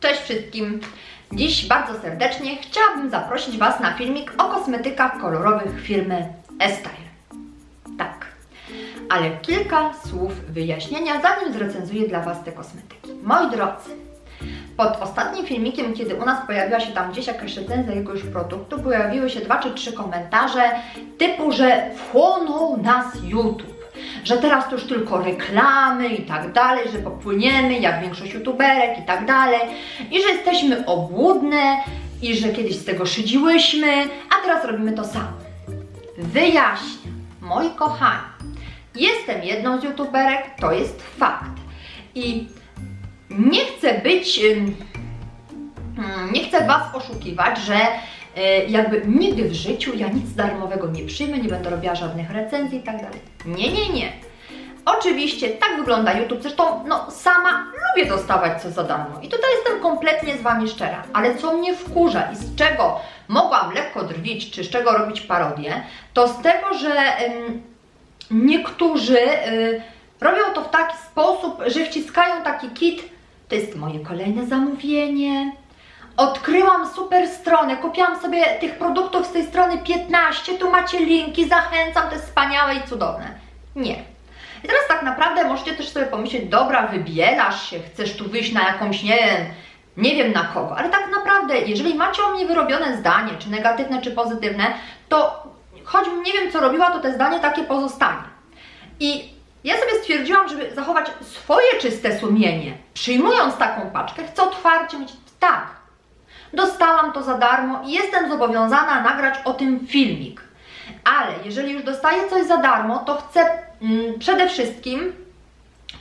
Cześć wszystkim! Dziś bardzo serdecznie chciałabym zaprosić Was na filmik o kosmetykach kolorowych firmy Estyle. Tak, ale kilka słów wyjaśnienia, zanim zrecenzuję dla Was te kosmetyki. Moi drodzy, pod ostatnim filmikiem, kiedy u nas pojawiła się tam gdzieś jakaś recenzja jakiegoś produktu, pojawiły się dwa czy trzy komentarze typu, że wchłonął nas YouTube że teraz to już tylko reklamy i tak dalej, że popłyniemy jak większość youtuberek i tak dalej i że jesteśmy obłudne i że kiedyś z tego szydziłyśmy, a teraz robimy to samo. Wyjaśnię, moi kochani, jestem jedną z youtuberek, to jest fakt i nie chcę być, nie chcę Was oszukiwać, że jakby nigdy w życiu ja nic darmowego nie przyjmę, nie będę robiła żadnych recenzji i tak dalej. Nie, nie, nie. Oczywiście tak wygląda YouTube, zresztą no sama lubię dostawać coś za darmo i tutaj jestem kompletnie z Wami szczera, ale co mnie wkurza i z czego mogłam lekko drwić, czy z czego robić parodię, to z tego, że ym, niektórzy y, robią to w taki sposób, że wciskają taki kit, to jest moje kolejne zamówienie, Odkryłam super stronę, kupiłam sobie tych produktów z tej strony 15, tu macie linki, zachęcam, to jest wspaniałe i cudowne. Nie. I teraz tak naprawdę możecie też sobie pomyśleć, dobra, wybielasz się, chcesz tu wyjść na jakąś, nie wiem, nie wiem na kogo, ale tak naprawdę, jeżeli macie o mnie wyrobione zdanie, czy negatywne, czy pozytywne, to choćbym nie wiem, co robiła, to te zdanie takie pozostanie. I ja sobie stwierdziłam, żeby zachować swoje czyste sumienie, przyjmując taką paczkę, chcę otwarcie mieć tak, dostałam to za darmo i jestem zobowiązana nagrać o tym filmik. Ale jeżeli już dostaję coś za darmo, to chcę mm, przede wszystkim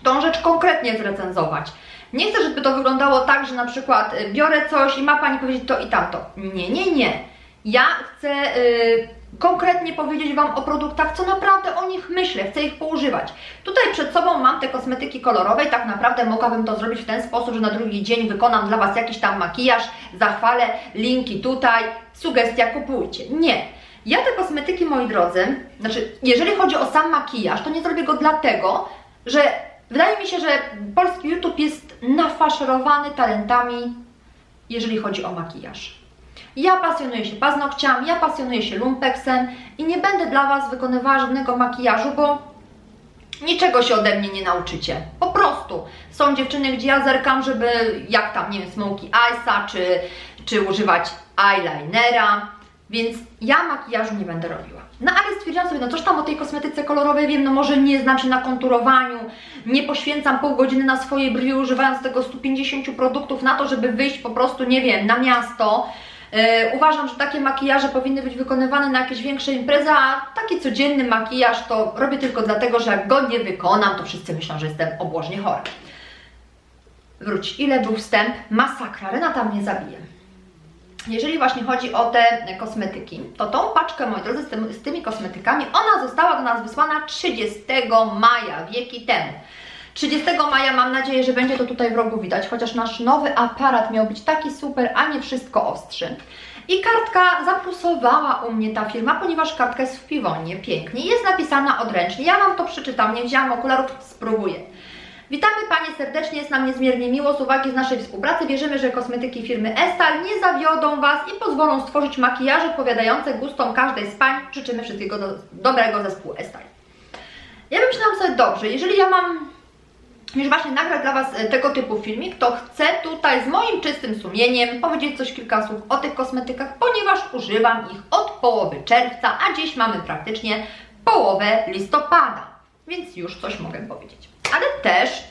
tą rzecz konkretnie zrecenzować. Nie chcę, żeby to wyglądało tak, że na przykład y, biorę coś i ma Pani powiedzieć to i tamto. Nie, nie, nie. Ja chcę y, konkretnie powiedzieć Wam o produktach, co naprawdę o nich myślę, chcę ich poużywać. Tutaj przed sobą mam te kosmetyki kolorowe i tak naprawdę mogłabym to zrobić w ten sposób, że na drugi dzień wykonam dla Was jakiś tam makijaż, zachwalę, linki tutaj, sugestia kupujcie. Nie. Ja te kosmetyki, moi drodzy, znaczy, jeżeli chodzi o sam makijaż, to nie zrobię go dlatego, że wydaje mi się, że polski YouTube jest nafaszerowany talentami, jeżeli chodzi o makijaż. Ja pasjonuję się paznokciami, ja pasjonuję się lumpeksem i nie będę dla Was wykonywała żadnego makijażu, bo niczego się ode mnie nie nauczycie. Po prostu. Są dziewczyny, gdzie ja zerkam, żeby jak tam, nie wiem, smoky eyesa, czy, czy używać eyelinera, więc ja makijażu nie będę robiła. No ale stwierdziłam sobie, no coś tam o tej kosmetyce kolorowej wiem, no może nie się na konturowaniu, nie poświęcam pół godziny na swoje brwi używając tego 150 produktów na to, żeby wyjść po prostu, nie wiem, na miasto. Yy, uważam, że takie makijaże powinny być wykonywane na jakieś większe imprezy, a taki codzienny makijaż to robię tylko dlatego, że jak go nie wykonam, to wszyscy myślą, że jestem obłożnie chora. Wróć, ile był wstęp? Masakra, Renata mnie zabije. Jeżeli właśnie chodzi o te kosmetyki, to tą paczkę, moi drodzy, z, z tymi kosmetykami, ona została do nas wysłana 30 maja, wieki temu. 30 maja mam nadzieję, że będzie to tutaj w rogu widać, chociaż nasz nowy aparat miał być taki super, a nie wszystko ostrzy. I kartka zaplusowała u mnie ta firma, ponieważ kartka jest w piwonie, pięknie, jest napisana odręcznie. Ja Wam to przeczytam, nie wzięłam okularów, spróbuję. Witamy Panie serdecznie, jest nam niezmiernie miło z uwagi z naszej współpracy. Wierzymy, że kosmetyki firmy Estal nie zawiodą Was i pozwolą stworzyć makijaże odpowiadające gustom każdej z Pań. Życzymy wszystkiego do, dobrego zespół Estal. Ja myślałam sobie, dobrze, jeżeli ja mam już właśnie nagrać dla Was e, tego typu filmik, to chcę tutaj z moim czystym sumieniem powiedzieć coś kilka słów o tych kosmetykach, ponieważ używam ich od połowy czerwca, a dziś mamy praktycznie połowę listopada, więc już coś mogę powiedzieć. Ale też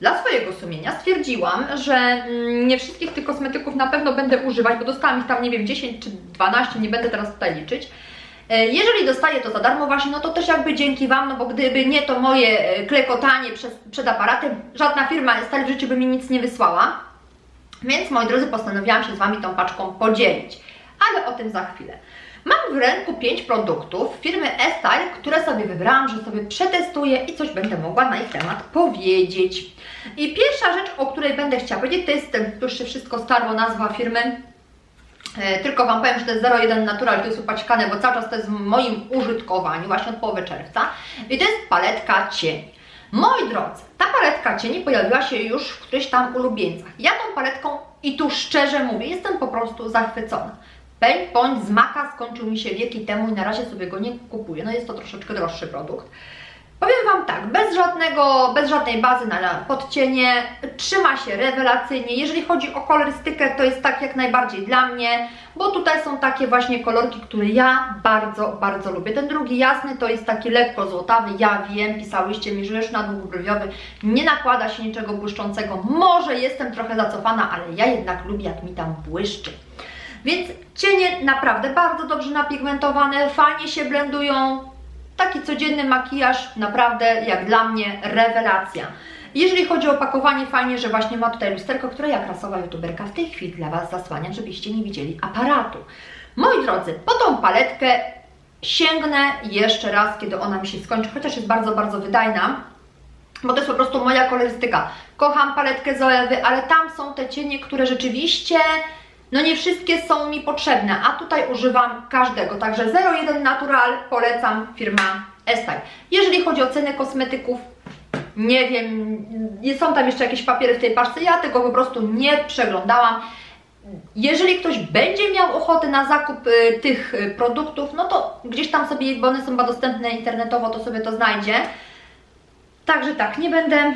dla swojego sumienia stwierdziłam, że mm, nie wszystkich tych kosmetyków na pewno będę używać, bo dostałam ich tam, nie wiem, 10 czy 12, nie będę teraz tutaj liczyć. E, Jeżeli dostaję to za darmo właśnie, no to też jakby dzięki Wam, no bo gdyby nie to moje e, klekotanie przez, przed aparatem, żadna firma stale w życiu by mi nic nie wysłała. Więc moi drodzy, postanowiłam się z Wami tą paczką podzielić. Ale o tym za chwilę. Mam w ręku 5 produktów firmy Estyle, które sobie wybrałam, że sobie przetestuję i coś będę mogła na ich temat powiedzieć. I pierwsza rzecz, o której będę chciała powiedzieć, to jest, już się wszystko starło, nazwa firmy. E, Tylko Wam powiem, że to jest 01 Natural, to jest upaćkane, bo cały czas to jest w moim użytkowaniu, właśnie od połowy czerwca. I to jest paletka cień. Moi drodzy, ta paletka cieni pojawiła się już w którychś tam ulubieńcach. Ja tą paletką, i tu szczerze mówię, jestem po prostu zachwycona. Paint Point z Maka skończył mi się wieki temu i na razie sobie go nie kupuję. No jest to troszeczkę droższy produkt. Powiem Wam tak, bez, żadnego, bez żadnej bazy na podcienie, trzyma się rewelacyjnie. Jeżeli chodzi o kolorystykę, to jest tak jak najbardziej dla mnie, bo tutaj są takie właśnie kolorki, które ja bardzo, bardzo lubię. Ten drugi jasny to jest taki lekko złotawy, ja wiem, pisałyście mi, że już na długobrwiowy nie nakłada się niczego błyszczącego. Może jestem trochę zacofana, ale ja jednak lubię jak mi tam błyszczy. Więc cienie naprawdę bardzo dobrze napigmentowane, fajnie się blendują, taki codzienny makijaż, naprawdę jak dla mnie rewelacja. Jeżeli chodzi o opakowanie, fajnie, że właśnie ma tutaj lusterko, które ja krasowa youtuberka w tej chwili dla Was zasłaniam, żebyście nie widzieli aparatu. Moi drodzy, po tą paletkę sięgnę jeszcze raz, kiedy ona mi się skończy, chociaż jest bardzo, bardzo wydajna, bo to jest po prostu moja kolorystyka. Kocham paletkę Zoewy, ale tam są te cienie, które rzeczywiście no nie wszystkie są mi potrzebne, a tutaj używam każdego. Także 01 Natural polecam firma Estyle. Jeżeli chodzi o cenę kosmetyków, nie wiem, są tam jeszcze jakieś papiery w tej paczce, ja tego po prostu nie przeglądałam. Jeżeli ktoś będzie miał ochotę na zakup y, tych y, produktów, no to gdzieś tam sobie, bo one są chyba dostępne internetowo, to sobie to znajdzie. Także tak, nie będę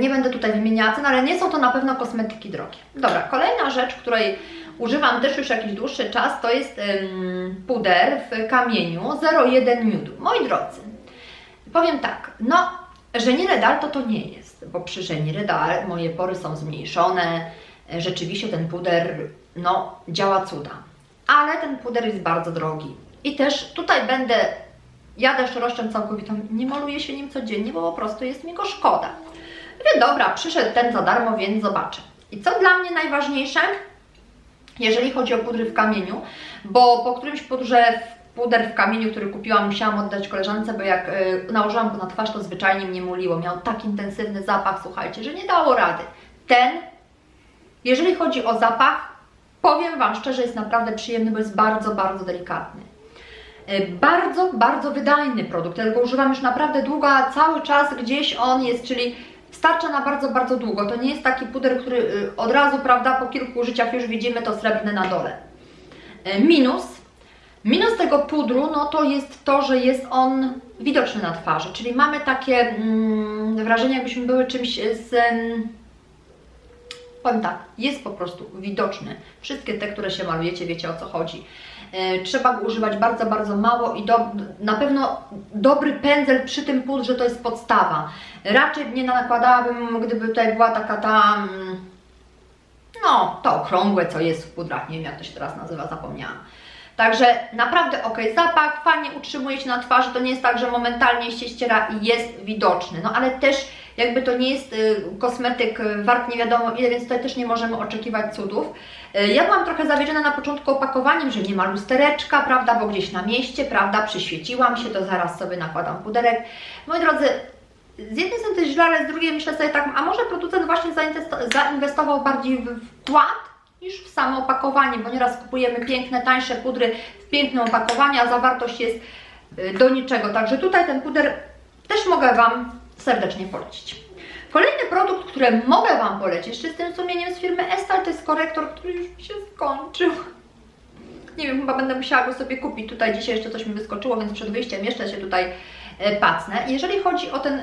nie będę tutaj wymieniała cen, ale nie są to na pewno kosmetyki drogie. Dobra, kolejna rzecz, której używam też już jakiś dłuższy czas, to jest um, puder w kamieniu 01 Nude. Moi drodzy, powiem tak, no Żeni Redal to to nie jest, bo przy Żeni Redal moje pory są zmniejszone, e, rzeczywiście ten puder, no, działa cuda. Ale ten puder jest bardzo drogi. I też tutaj będę, jadę szczerością całkowitą, nie maluję się nim codziennie, bo po prostu jest mi go szkoda. Mówię, dobra, przyszedł ten za darmo, więc zobaczę. I co dla mnie najważniejsze, jeżeli chodzi o pudry w kamieniu, bo po którymś pudrze puder w kamieniu, który kupiłam, musiałam oddać koleżance, bo jak y, nałożyłam go na twarz, to zwyczajnie mnie muliło. Miał tak intensywny zapach, słuchajcie, że nie dało rady. Ten, jeżeli chodzi o zapach, powiem Wam szczerze, jest naprawdę przyjemny, bo jest bardzo, bardzo delikatny. Y, bardzo, bardzo wydajny produkt. Ja go używam już naprawdę długo, a cały czas gdzieś on jest, czyli starcza na bardzo, bardzo długo. To nie jest taki puder, który y, od razu, prawda, po kilku użyciach już widzimy to srebrne na dole. Y, minus, minus tego pudru, no to jest to, że jest on widoczny na twarzy, czyli mamy takie mm, wrażenie, jakbyśmy były czymś z... Mm, powiem tak, jest po prostu widoczny. Wszystkie te, które się malujecie, wiecie o co chodzi. E, trzeba go używać bardzo, bardzo mało i do, na pewno dobry pędzel przy tym pudrze to jest podstawa. Raczej nie nakładałabym, gdyby tutaj była taka ta, mm, no to okrągłe, co jest w pudrach, nie wiem jak to się teraz nazywa, zapomniałam. Także naprawdę ok, zapach fajnie utrzymuje się na twarzy, to nie jest tak, że momentalnie się ściera i jest widoczny, no ale też jakby to nie jest y, kosmetyk y, wart nie wiadomo ile, więc tutaj też nie możemy oczekiwać cudów. Y, ja byłam trochę zawiedziona na początku opakowaniem, że nie ma lustereczka, prawda, bo gdzieś na mieście, prawda, przyświeciłam się, to zaraz sobie nakładam puderek. Moi drodzy, z jednej strony to jest źle, ale z drugiej myślę sobie tak, a może producent właśnie zainwestował bardziej w wkład niż w samo opakowanie, bo nieraz kupujemy piękne, tańsze pudry w pięknym opakowaniu, a zawartość jest do niczego. Także tutaj ten puder też mogę Wam serdecznie polecić. Kolejny produkt, który mogę Wam polecić, z czystym sumieniem z firmy Estal, to jest korektor, który już mi się skończył. Nie wiem, chyba będę musiała go sobie kupić. Tutaj dzisiaj jeszcze coś mi wyskoczyło, więc przed wyjściem jeszcze się tutaj e, pacnę. Jeżeli chodzi o ten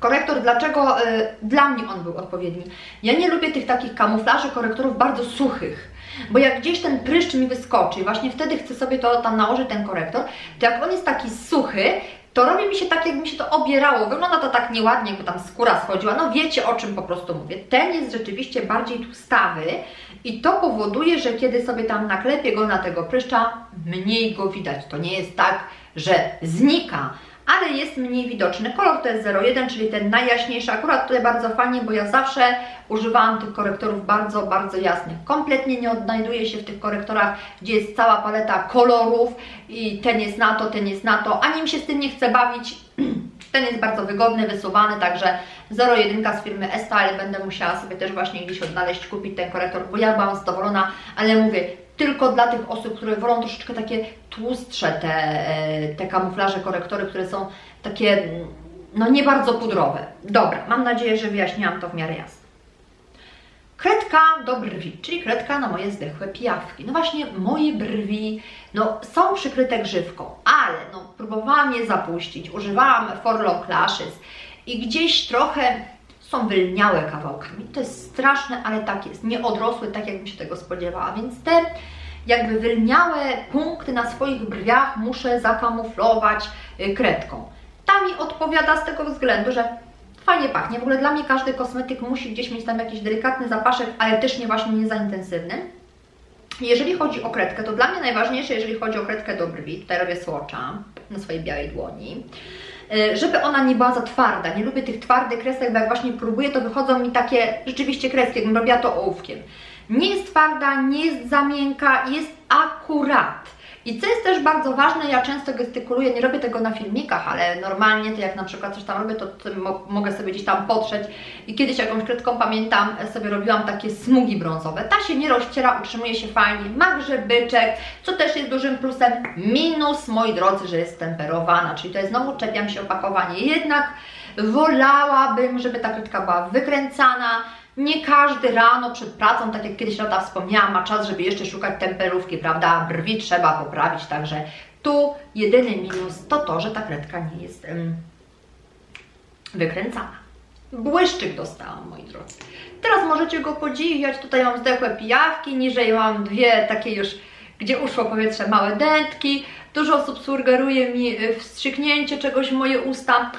korektor, dlaczego e, dla mnie on był odpowiedni? Ja nie lubię tych takich kamuflaży korektorów bardzo suchych. Bo jak gdzieś ten pryszcz mi wyskoczy, właśnie wtedy chcę sobie to tam nałożyć ten korektor, to jak on jest taki suchy, to robi mi się tak, jakby mi się to obierało. Wygląda to tak nieładnie, jakby tam skóra schodziła. No wiecie, o czym po prostu mówię. Ten jest rzeczywiście bardziej tłustawy i to powoduje, że kiedy sobie tam naklepię go na tego pryszcza, mniej go widać. To nie jest tak, że znika, ale jest mniej widoczny. Kolor to jest 01, czyli ten najjaśniejszy. Akurat tutaj bardzo fajnie, bo ja zawsze używałam tych korektorów bardzo, bardzo jasnych. Kompletnie nie odnajduję się w tych korektorach, gdzie jest cała paleta kolorów i ten jest na to, ten jest na to. Ani mi się z tym nie chce bawić. Ten jest bardzo wygodny, wysuwany, także 01 z firmy Estyle. Będę musiała sobie też właśnie gdzieś odnaleźć, kupić ten korektor, bo ja byłam zadowolona, ale mówię, tylko dla tych osób, które wolą troszeczkę takie tłustsze te, e, te kamuflaże, korektory, które są takie no nie bardzo pudrowe. Dobra, mam nadzieję, że wyjaśniłam to w miarę jasno. Kredka do brwi, czyli kredka na moje zdechłe pijawki. No właśnie, moje brwi no, są przykryte grzywką, ale no, próbowałam je zapuścić, używałam Forlong Lashes i gdzieś trochę są wylniałe kawałkami. To jest straszne, ale tak jest. Nie odrosły tak, jakbym się tego spodziewała, więc te jakby wylniałe punkty na swoich brwiach muszę zakamuflować y, kredką. Ta mi odpowiada z tego względu, że fajnie pachnie. W ogóle dla mnie każdy kosmetyk musi gdzieś mieć tam jakiś delikatny zapaszek, ale też nie właśnie nie za intensywny. Jeżeli chodzi o kredkę, to dla mnie najważniejsze, jeżeli chodzi o kredkę do brwi, tutaj robię swatcha na swojej białej dłoni, żeby ona nie była za twarda. Nie lubię tych twardych kresek, bo jak właśnie próbuję, to wychodzą mi takie rzeczywiście kreski, jakbym robiła to ołówkiem. Nie jest twarda, nie jest za miękka, jest akurat. I co jest też bardzo ważne, ja często gestykuluję, nie robię tego na filmikach, ale normalnie to jak na przykład coś tam robię, to, to mo mogę sobie gdzieś tam potrzeć i kiedyś jakąś kredką pamiętam, sobie robiłam takie smugi brązowe. Ta się nie rozciera, utrzymuje się fajnie, ma grzebyczek, co też jest dużym plusem. Minus, moi drodzy, że jest temperowana, czyli jest znowu czepiam się opakowanie. Jednak wolałabym, żeby ta kredka była wykręcana, nie każdy rano przed pracą, tak jak kiedyś Rada wspomniałam, ma czas, żeby jeszcze szukać temperówki, prawda? Brwi trzeba poprawić, także tu jedyny minus to to, że ta kredka nie jest um, wykręcana. Błyszczyk dostałam, moi drodzy. Teraz możecie go podziwiać. Tutaj mam zdechłe pijawki, niżej mam dwie takie już, gdzie uszło powietrze, małe dętki. Dużo osób sugeruje mi y, wstrzyknięcie czegoś w moje usta.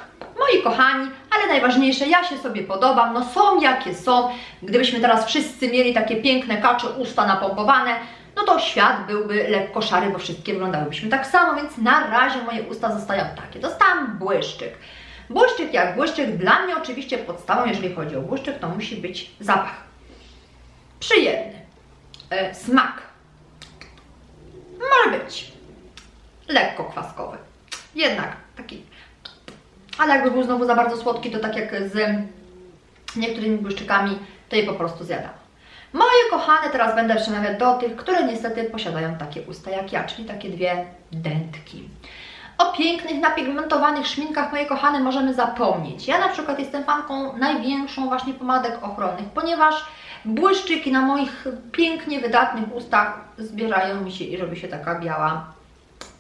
Kochani, ale najważniejsze, ja się sobie podobam, no są jakie są. Gdybyśmy teraz wszyscy mieli takie piękne kacze usta napompowane, no to świat byłby lekko szary, bo wszystkie wyglądałybyśmy tak samo, więc na razie moje usta zostają takie. Dostałam błyszczyk. Błyszczyk jak błyszczyk, dla mnie oczywiście podstawą, jeżeli chodzi o błyszczyk, to musi być zapach. Przyjemny. E, smak. Może być lekko kwaskowy. Jednak taki ale jakby był znowu za bardzo słodki, to tak jak z niektórymi błyszczykami, to je po prostu zjadam. Moje kochane, teraz będę przemawiać do tych, które niestety posiadają takie usta jak ja, czyli takie dwie dętki. O pięknych, napigmentowanych szminkach, moje kochane, możemy zapomnieć. Ja na przykład jestem fanką największą właśnie pomadek ochronnych, ponieważ błyszczyki na moich pięknie wydatnych ustach zbierają mi się i robi się taka biała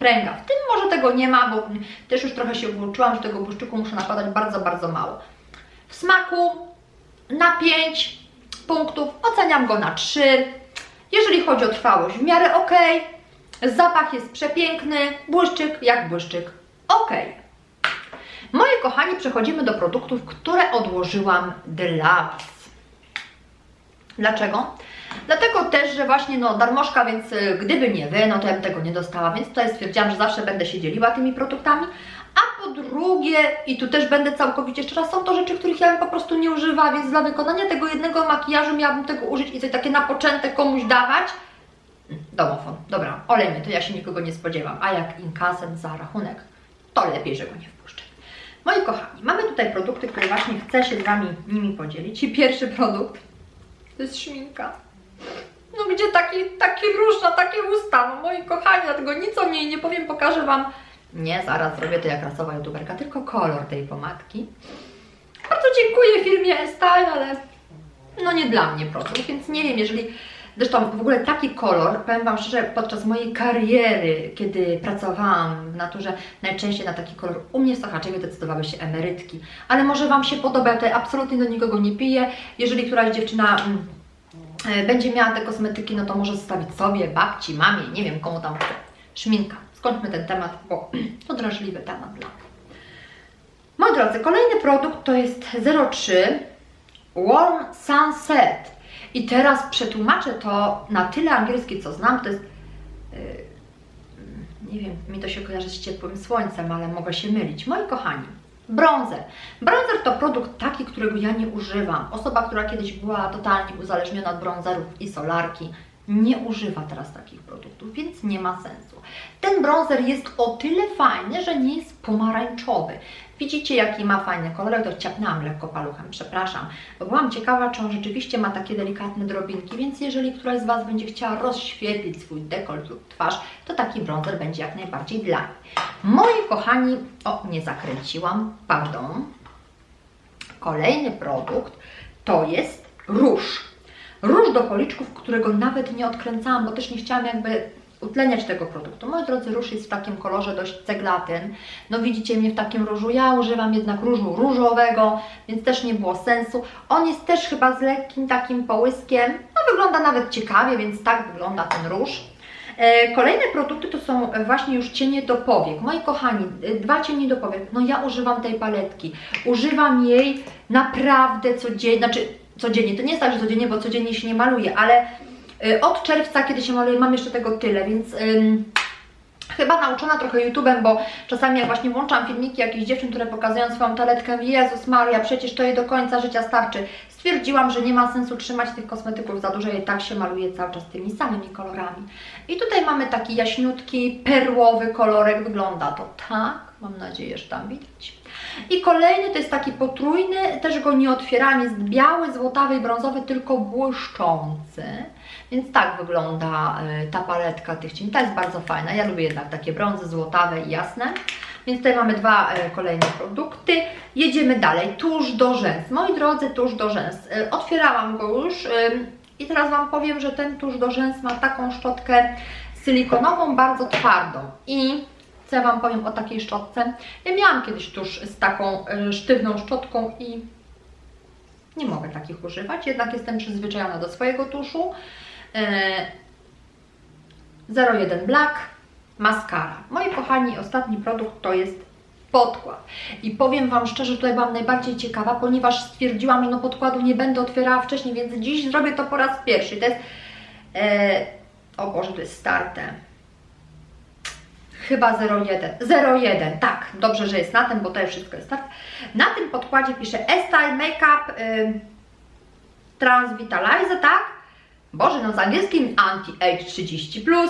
pręga. W tym może tego nie ma, bo też już trochę się włączyłam, że tego błyszczyku muszę nakładać bardzo, bardzo mało. W smaku na 5 punktów oceniam go na 3. Jeżeli chodzi o trwałość, w miarę ok. Zapach jest przepiękny, błyszczyk jak błyszczyk ok. Moi kochani, przechodzimy do produktów, które odłożyłam dla Was. Dlaczego? Dlatego też, że właśnie no darmożka, więc y, gdyby nie Wy, no to ja bym tego nie dostała, więc tutaj stwierdziłam, że zawsze będę się dzieliła tymi produktami. A po drugie, i tu też będę całkowicie szczera, są to rzeczy, których ja bym po prostu nie używała, więc dla wykonania tego jednego makijażu miałabym tego użyć i coś takie na początek komuś dawać. Domofon, dobra, olejmy, to ja się nikogo nie spodziewam. A jak inkasem za rachunek, to lepiej, że go nie wpuszczę. Moi kochani, mamy tutaj produkty, które właśnie chcę się z Wami nimi podzielić. I pierwszy produkt to jest szminka. Gdzie taki, taki róż na takie usta? No moi kochani, dlatego nic o niej nie powiem, pokażę Wam. Nie, zaraz zrobię to jak rasowa youtuberka, tylko kolor tej pomadki. Bardzo dziękuję firmie Estyle, ale no nie dla mnie produkt, więc nie wiem, jeżeli... Zresztą w ogóle taki kolor, powiem Wam szczerze, podczas mojej kariery, kiedy pracowałam w naturze, najczęściej na taki kolor u mnie w Sochaczewie decydowały się emerytki. Ale może Wam się podoba, ja tutaj absolutnie do nikogo nie piję. Jeżeli któraś dziewczyna mm, będzie miała te kosmetyki, no to może zostawić sobie, babci, mamie, nie wiem komu tam. Szminka. Skończmy ten temat, bo to drażliwy temat dla mnie. Moi drodzy, kolejny produkt to jest 03 Warm Sunset. I teraz przetłumaczę to na tyle angielski, co znam, to jest yy, nie wiem, mi to się kojarzy z ciepłym słońcem, ale mogę się mylić. Moi kochani, bronzer. Bronzer to produkt taki, którego ja nie używam. Osoba, która kiedyś była totalnie uzależniona od bronzerów i solarki, nie używa teraz takich produktów, więc nie ma sensu. Ten bronzer jest o tyle fajny, że nie jest pomarańczowy. Widzicie, jaki ma fajny kolor, to ciapnęłam lekko paluchem, przepraszam. Bo byłam ciekawa, czy on rzeczywiście ma takie delikatne drobinki, więc jeżeli któraś z Was będzie chciała rozświetlić swój dekolt lub twarz, to taki bronzer będzie jak najbardziej dla niej. Moi kochani, o, nie zakręciłam, pardon. Kolejny produkt to jest róż. Róż do policzków, którego nawet nie odkręcałam, bo też nie chciałam jakby utleniać tego produktu. Moi drodzy, róż jest w takim kolorze dość ceglatym. No widzicie mnie w takim różu. Ja używam jednak różu różowego, więc też nie było sensu. On jest też chyba z lekkim takim połyskiem. No wygląda nawet ciekawie, więc tak wygląda ten róż. E, Kolejne produkty to są właśnie już cienie do powiek. Moi kochani, e, dwa cienie do powiek. No ja używam tej paletki. Używam jej naprawdę codziennie, znaczy codziennie, to nie jest tak, że codziennie, bo codziennie się nie maluje, ale y, od czerwca, kiedy się maluje, mam jeszcze tego tyle, więc ym, chyba nauczona trochę YouTube'em, bo czasami jak właśnie włączam filmiki jakichś dziewczyn, które pokazują swoją toaletkę, Jezus Maria, przecież to jej do końca życia starczy. Stwierdziłam, że nie ma sensu trzymać tych kosmetyków za dużo, i tak się maluje cały czas tymi samymi kolorami. I tutaj mamy taki jaśniutki, perłowy kolorek, wygląda to tak, mam nadzieję, że tam widać. I kolejny to jest taki potrójny, też go nie otwieram, jest biały, złotawy i brązowy, tylko błyszczący. Więc tak wygląda y, ta paletka tych cieni. Ta jest bardzo fajna. Ja lubię jednak takie brązy złotawe i jasne. Więc tutaj mamy dwa y, kolejne produkty. Jedziemy dalej. Tusz do rzęs. Moi drodzy, tusz do rzęs. Y, Otwierałam go już i teraz Wam powiem, że ten tusz do rzęs ma taką szczotkę silikonową, bardzo twardą. I ja Wam powiem o takiej szczotce? Ja miałam kiedyś tusz z taką y, sztywną szczotką i nie mogę takich używać, jednak jestem przyzwyczajona do swojego tuszu. E, 01 Black Mascara. Moi kochani, ostatni produkt to jest podkład. I powiem Wam szczerze, tutaj byłam najbardziej ciekawa, ponieważ stwierdziłam, że no podkładu nie będę otwierała wcześniej, więc dziś zrobię to po raz pierwszy. To jest, e, o Boże, to jest starte. Chyba 01. 01, tak, dobrze, że jest na tym, bo to wszystko jest tak. Na tym podkładzie pisze Estyle Makeup y, Transvitalize, tak? Boże, no z angielskim Anti-Age 30+,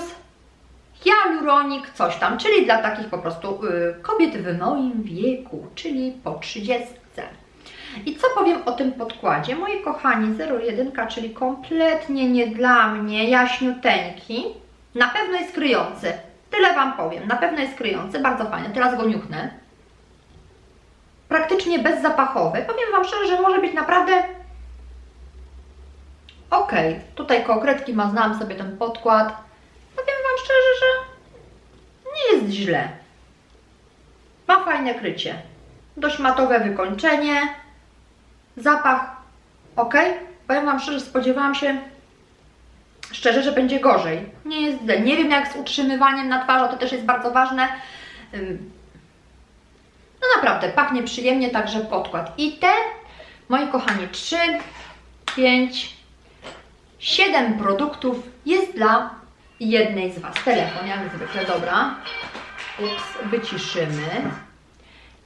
Hyaluronic, coś tam, czyli dla takich po prostu y, kobiet w moim wieku, czyli po 30. I co powiem o tym podkładzie? Moi kochani, 01, czyli kompletnie nie dla mnie, jaśniuteńki, na pewno jest kryjący. Tyle Wam powiem. Na pewno jest kryjący, bardzo fajny. Teraz go niuchnę. Praktycznie bezzapachowy. Powiem Wam szczerze, że może być naprawdę ok. Tutaj konkretki ma, znam sobie ten podkład. Powiem Wam szczerze, że nie jest źle. Ma fajne krycie. Dość matowe wykończenie. Zapach ok. Powiem Wam szczerze, spodziewałam się szczerze, że będzie gorzej. Nie jest źle. Nie wiem jak z utrzymywaniem na twarzy, to też jest bardzo ważne. No naprawdę, pachnie przyjemnie, także podkład. I te, moi kochani, 3, 5, 7 produktów jest dla jednej z Was. Telefon, jak zwykle, dobra. Ups, wyciszymy.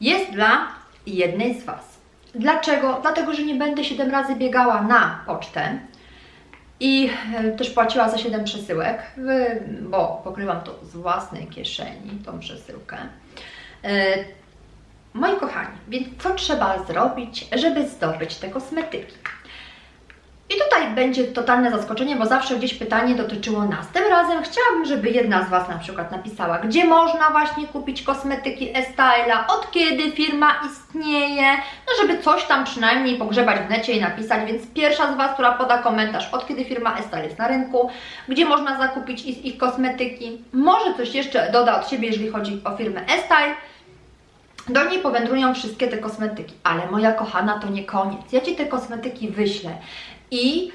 Jest dla jednej z Was. Dlaczego? Dlatego, że nie będę 7 razy biegała na pocztę i e, też płaciła za 7 przesyłek, bo pokrywam to z własnej kieszeni, tą przesyłkę. E, Moi kochani, więc co trzeba zrobić, żeby zdobyć te kosmetyki? I tutaj będzie totalne zaskoczenie, bo zawsze gdzieś pytanie dotyczyło nas. Tym razem chciałabym, żeby jedna z Was na przykład napisała, gdzie można właśnie kupić kosmetyki Estyla, od kiedy firma istnieje, no żeby coś tam przynajmniej pogrzebać w necie i napisać, więc pierwsza z Was, która poda komentarz, od kiedy firma Estyle jest na rynku, gdzie można zakupić ich, ich kosmetyki, może coś jeszcze doda od siebie, jeżeli chodzi o firmę Estyle, do niej powędrują wszystkie te kosmetyki, ale moja kochana, to nie koniec. Ja Ci te kosmetyki wyślę i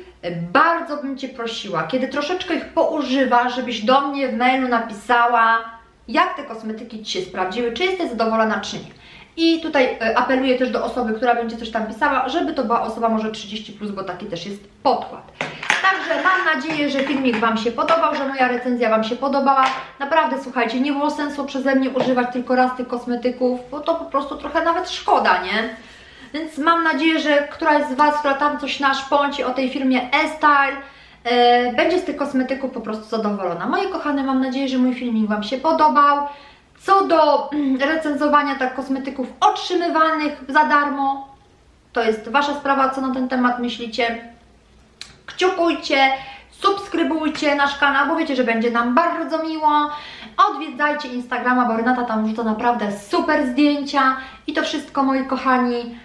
bardzo bym Cię prosiła, kiedy troszeczkę ich poużywasz, żebyś do mnie w mailu napisała, jak te kosmetyki Ci się sprawdziły, czy jesteś zadowolona, czy nie. I tutaj e, apeluję też do osoby, która będzie coś tam pisała, żeby to była osoba może 30+, plus, bo taki też jest podkład. Także mam nadzieję, że filmik Wam się podobał, że moja recenzja Wam się podobała. Naprawdę, słuchajcie, nie było sensu przeze mnie używać tylko raz tych kosmetyków, bo to po prostu trochę nawet szkoda, nie? Więc mam nadzieję, że któraś z Was, która tam coś na szponcie o tej firmie Estyle, e, będzie z tych kosmetyków po prostu zadowolona. Moje kochane, mam nadzieję, że mój filmik Wam się podobał. Co do mm, recenzowania tak kosmetyków otrzymywanych za darmo, to jest Wasza sprawa, co na ten temat myślicie. Kciukujcie, subskrybujcie nasz kanał, bo wiecie, że będzie nam bardzo miło. Odwiedzajcie Instagrama, bo Renata tam wrzuca naprawdę super zdjęcia. I to wszystko, moi kochani.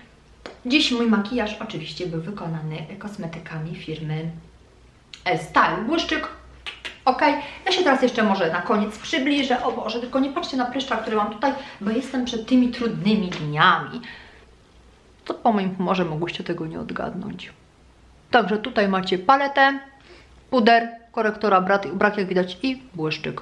Dziś mój makijaż oczywiście był wykonany kosmetykami firmy e, Style Błyszczyk. Ok, ja się teraz jeszcze może na koniec przybliżę. O Boże, tylko nie patrzcie na pryszcza, który mam tutaj, bo jestem przed tymi trudnymi dniami. To po moim humorze mogłyście tego nie odgadnąć. Także tutaj macie paletę, puder, korektora brak, brak jak widać i błyszczyk.